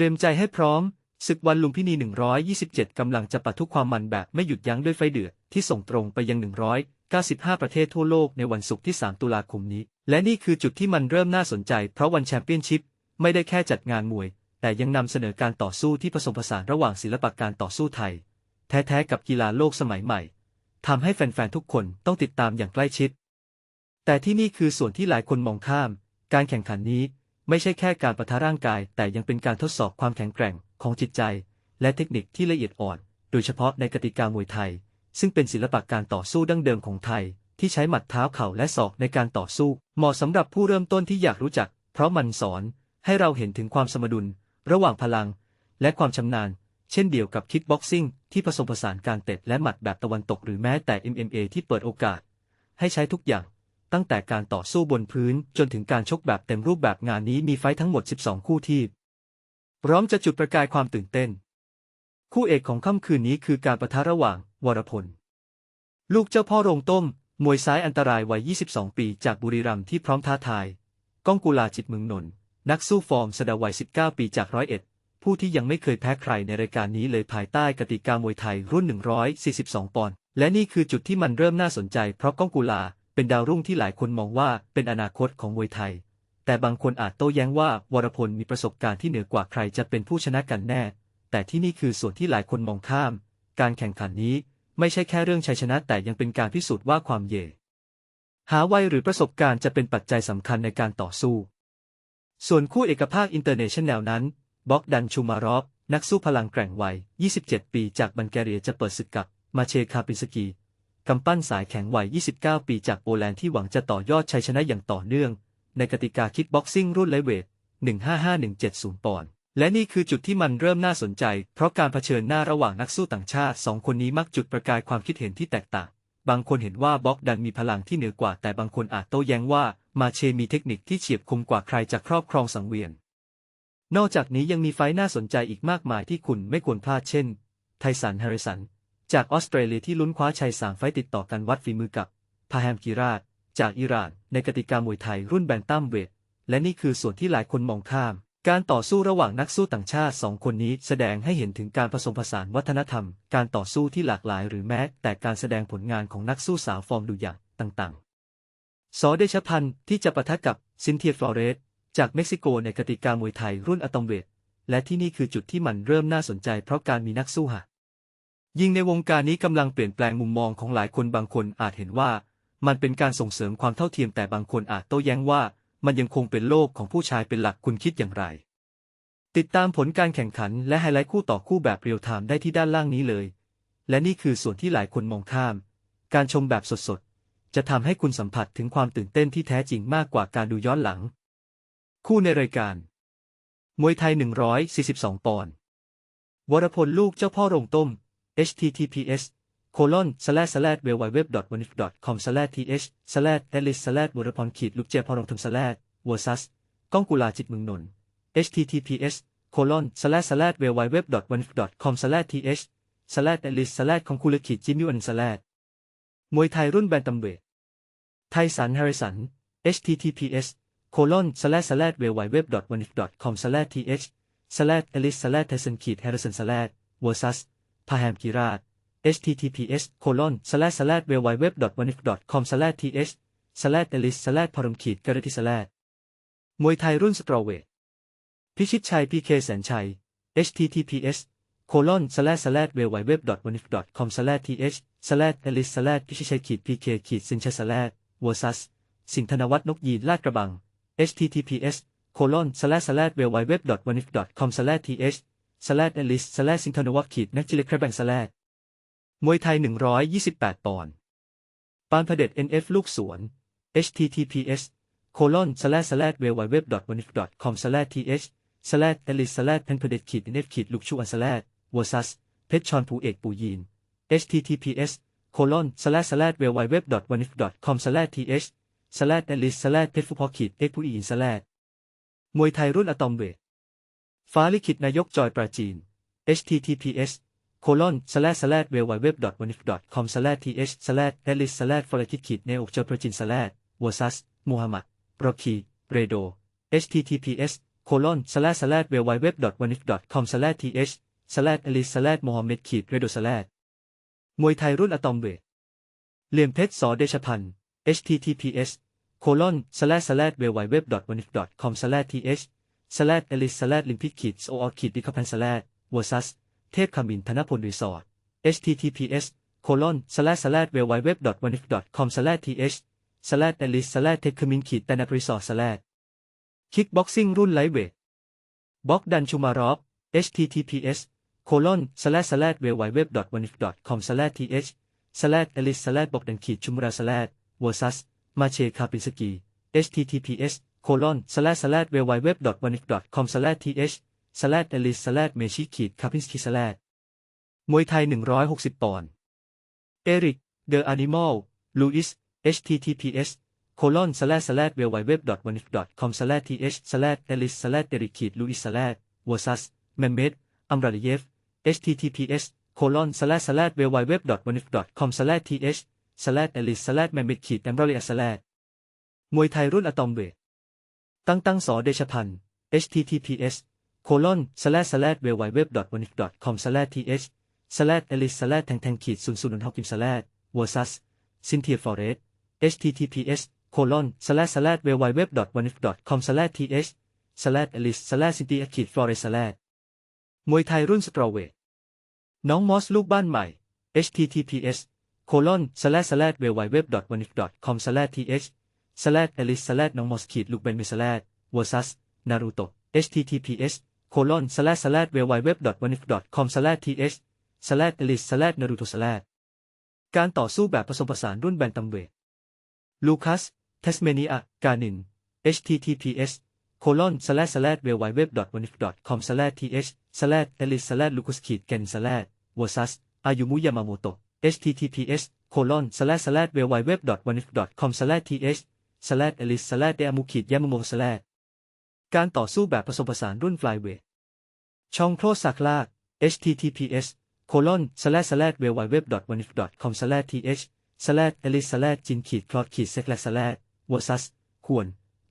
ตรียมใจให้พร้อม ศึกวันลุมพินี 127 กำลังจะปะทุความมันแบบไม่หยุดยั้งด้วยไฟเดือดที่ส่งตรงไปยัง 195 ประเทศทั่วโลกในวันศุกร์ที่ 3 ตุลาคมนี้ และนี่คือจุดที่มันเริ่มน่าสนใจ เพราะวันแชมเปี้ยนชิพไม่ได้แค่จัดงานมวย แต่ยังนำเสนอการต่อสู้ที่ผสมผสานระหว่างศิลปะการต่อสู้ไทย แท้ๆกับกีฬาโลกสมัยใหม่ทำให้แฟนๆทุกคนต้องติดตามอย่างใกล้ชิด แต่ที่นี่คือส่วนที่หลายคนมองข้าม การแข่งขันนี้ ไม่ใช่แค่การประทะร่างกาย แต่ยังเป็นการทดสอบความแข็งแกร่งของจิตใจ และเทคนิคที่ละเอียดอ่อน โดยเฉพาะในกติกามวยไทย ซึ่งเป็นศิลปะการต่อสู้ดั้งเดิมของไทย ที่ใช้หมัดเท้าเข่าและศอกในการต่อสู้ เหมาะสำหรับผู้เริ่มต้นที่อยากรู้จัก เพราะมันสอนให้เราเห็นถึงความสมดุล ระหว่างพลัง และความชำนาญ เช่นเดียวกับคิกบ็อกซิ่งที่ผสมผสานการเตะและหมัดแบบตะวันตกหรือแม้แต่ MMA ที่เปิดโอกาส ให้ใช้ทุกอย่าง ตั้งแต่การต่อสู้บนพื้นจนถึงการชกแบบเต็มรูปแบบงานนี้มีไฟทั้งหมด 12 คู่ที่พร้อมจะจุดประกายความตื่นเต้น คู่เอกของค่ำคืนนี้คือการประทะระหว่าง วรพล ลูกเจ้าพ่อโรงต้ม มวยซ้ายอันตรายวัย 22 ปีจากบุรีรัมย์ที่พร้อมท้าทาย ก้องกุลาจิตเมืองนนท์นักสู้ฟอร์มสดาวัย 19 ปีจากร้อยเอ็ดผู้ที่ยังไม่เคยแพ้ใครในรายการนี้เลยภายใต้กติกามวยไทยรุ่น 142 ปอนด์และนี่คือจุดที่มันเริ่มน่าสนใจเพราะก้องกุลา เป็นดาวรุ่งที่หลายคนมองว่าเป็นอนาคตของมวยไทย แต่บางคนอาจโต้แย้งว่าวรพลมีประสบการณ์ที่เหนือกว่าใครจะเป็นผู้ชนะกันแน่ แต่ที่นี่คือส่วนที่หลายคนมองข้าม การแข่งขันนี้ไม่ใช่แค่เรื่องชัยชนะแต่ยังเป็นการพิสูจน์ว่าความเย่หาวัยหรือประสบการณ์จะเป็นปัจจัยสำคัญในการต่อสู้ ส่วนคู่เอกภาคอินเตอร์เนชั่นแนลนั้นบ็อกดันชูมารอฟนักสู้พลังแกร่งวัย 27 ปีจากบัลแกเรียจะเปิดศึกกับมาเชคาปินสกี กำปั้นสายแข็งวัย 29 ปีจากโปแลนด์ที่หวังจะต่อยอดชัยชนะอย่างต่อเนื่อง ในกติกาคิกบ็อกซิ่งรุ่นไลเวท 155170 ปอนด์และนี่คือจุดที่มันเริ่มน่าสนใจ เพราะการเผชิญหน้าระหว่างนักสู้ต่างชาติสองคนนี้มักจุดประกายความคิดเห็นที่แตกต่าง บางคนเห็นว่าบ็อกดันมีพลังที่เหนือกว่า แต่บางคนอาจโต้แย้งว่ามาเชมีเทคนิคที่เฉียบคมกว่าใครจะครอบครองสังเวียน นอกจากนี้ยังมีไฟท์น่าสนใจอีกมากมายที่คุณไม่ควรพลาดเช่น ไทสันแฮริสัน จากออสเตรเลียที่ลุ้นคว้าชัยสามไฟติดต่อกันวัดฝีมือกับพาแฮมกีราดจากอิหร่าน ในกติกามวยไทยรุ่นแบนตัมเวทและนี่คือส่วนที่หลายคนมองข้าม การต่อสู้ระหว่างนักสู้ต่างชาติสองคนนี้แสดงให้เห็นถึงการผสมผสานวัฒนธรรม การต่อสู้ที่หลากหลายหรือแม้ แต่การแสดงผลงานของนักสู้สาวฟอร์มดูอย่างต่างๆสอเดชพันธ์ที่จะปะทะกับซินเทียฟลอเรสจากเม็กซิโกในกติกามวยไทยรุ่นอะตอมเวทและที่นี่คือจุดที่มันเริ่มน่าสนใจเพราะการมีนักสู้หะ ยิงในวงการนี้กำลังเปลี่ยนแปลงมุมมองของหลายคนบางคนอาจเห็นว่า มันเป็นการส่งเสริมความเท่าเทียมแต่บางคนอาจโต้แย้งว่า มันยังคงเป็นโลกของผู้ชายเป็นหลักคุณคิดอย่างไร ติดตามผลการแข่งขันและไฮไลท์คู่ต่อคู่แบบเรียลไทม์ได้ที่ด้านล่างนี้เลย และนี่คือส่วนที่หลายคนมองข้าม การชมแบบสดๆจะทำให้คุณสัมผัสถึงความตื่นเต้นที่แท้จริงมากกว่าการดูย้อนหลัง คู่ในรายการมวยไทย 142 ปอนด์ วรพลลูกเจ้าพ่อโรงต้ม https colon slash slash w w w w a n i f com slash th slash alice slash บุรพรขีดลูกเจพรองทม slash versus ก้องกุลาจิตเมืองนน https colon slash slash w w w w a n i f com slash th slash alice slash ของคุลขีดจิมยูอัน slash มวยไทยรุ่นแบนตัมเวทไทสันแฮร์ริสัน https colon slash slash w w w w a n i f com slash th slash alice slash tyson ขีด harrison slash versus พาแฮมกีราด https colon slash slash w w w w a n i f com slash th slash elis slash พรมขีดกระติสแลมวยไทยรุ่นสตรอเวทพิชิตชัยพีเคแสนชัย https colon slash slash w w w w a n i f com slash th slash elis slash พิชิตชัยขีดพีเคขีดสินชัย slash versus สินธนวัฒน์นกยีนลาดกระบัง https colon slash slash w w w w a n i f com slash th สแลดเอลิสสแลดซิงทนวัคขีดนักจิเลครแบงสแลดมวยไทย 128 ปอนด์ปานพเด็จ NF ลูกสวน https colon slash slash www.wanif.com slash th slash elis slash เพนพเด็จขีด NF ขีดลูกชูอัน slash versus เพชรชอนผูเอกปูยีน https colon slash slash www.wanif.com slash th slash elis slash เพชรฟูพอขีดเอกปูยีน slash มวยไทยรุ่นอะตอมเวท ฟ้าลิขิตนายกจอยปราจีน https colon slash slash w w w w a n i f com slash th slash alice slash ฟอร์คิดขีดเนอกจอยปราจีน slash versus มูฮัมหมัดโรคีเรโด https colon slash slash www.wanif.com slash th slash alice slash mohammed ขีด redo slash มวยไทยรุ่นอะตอมเวทเหลี่ยมเพชรสอเดชพันธ์ https colon slash slash www.wanif.com slash th slash alice slash ลิมพิขีด o ขีดดิคาพัน slash versus เทพคำมินธนพลรีสอร์ท https colon s l a s l a www.wanif.com slash th slash alice slash เทพคำมินขีดแต่นักรีสอร์ท slash คิกบ็อกซิ่งรุ่นไลท์เวทบ็อกดันชูมารอฟ https colon s l a s l a w www.wanif.com slash th slash alice slash บอกดันขีดชุมรา slash versus มาเชคาปินสกี https colon slash slash www.wanif.com slash th slash alice slash เมชิขีดคาปินสกี slash มวยไทย 160 ปอนด์เอริกเดอะแอนิมอลลูอิส https colon slash slash www.wanif.com slash th slash alice slash เดริกขีดลูอิส slash versus เมมเมดอัมราดิเยฟ https colon slash slash www.wanif.com slash th slash alice slash เมมเมดขีดอัมราดิเยฟ slash มวยไทยรุ่นอะตอมเวท ตั้งตั้งสอเดชพันธ์ https colon slash slash www.wanif.com slash th slash alice slash แทงแทงขีดศูนย์ศูนย์หนึ่งหกกิม slash versus ซินเทียฟอเรส https colon slash slash www.wanif.com slash th slash alice slash ซินเทียขีดฟลอเรส slash มวยไทยรุ่นสตรอเวทน้องมอสลูกบ้านใหม่ https colon slash slash www.wanif.com slash th slash alice slash น้องมอสขีดลูกเบนมิ slash versus นารูโต https colon slash slash www.wanif.com slash th slash alice slash naruto slash การต่อสู้แบบผสมผสานรุ่นแบนตัมเวทลูคัสเทสเมเนียกานิน https colon slash slash www.wanif.com slash th slash alice slash lucas ขีดเกน slash versus อายุมุยามาโมโต https colon slash slash www.wanif.com slash th slash alice slash เดอามุขีด ยามาโม slash การต่อสู้แบบผสมผสานรุ่นฟลายเวทช่องโครสักลาก https colon slash slash www.wanif.com slash th slash alice slash จินขีดคลอดขีดเซกและ slash versus ควร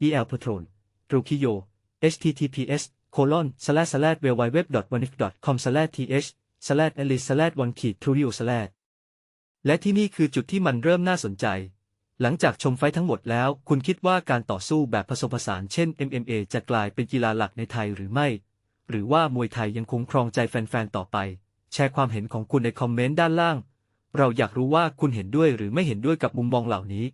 el patron รูคิโย https colon slash slash www.wanif.com slash th slash alice slash วันขีด trurio slash และที่นี่คือจุดที่มันเริ่มน่าสนใจ หลังจากชมไฟทั้งหมดแล้ว คุณคิดว่าการต่อสู้แบบผสมผสานเช่น MMA จะกลายเป็นกีฬาหลักในไทยหรือไม่ หรือว่ามวยไทยยังคงครองใจแฟนๆต่อไป แชร์ความเห็นของคุณในคอมเมนต์ด้านล่าง เราอยากรู้ว่าคุณเห็นด้วยหรือไม่เห็นด้วยกับมุมมองเหล่านี้